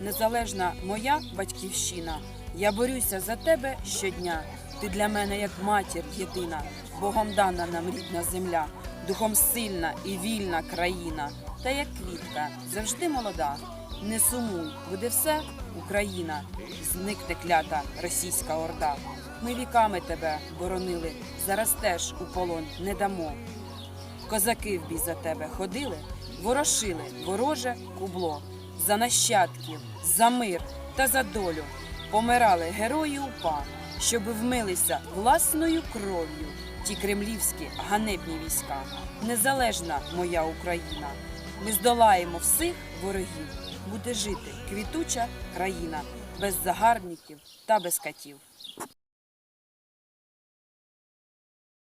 незалежна моя батьківщина. Я борюся за тебе щодня. Ти для мене як матір єдина, Богом дана нам рідна земля, духом сильна і вільна країна. Та як квітка, завжди молода. Не сумуй, буде все Україна, зникне клята російська орда. Ми віками тебе боронили, зараз теж у полон не дамо. Козаки в бій за тебе ходили, ворошили вороже кубло, за нащадків, за мир та за долю помирали герої УПА, щоби вмилися власною кров'ю ті кремлівські ганебні війська. Незалежна моя Україна. Ми здолаємо всіх ворогів. Буде жити квітуча країна без загарбників та без катів.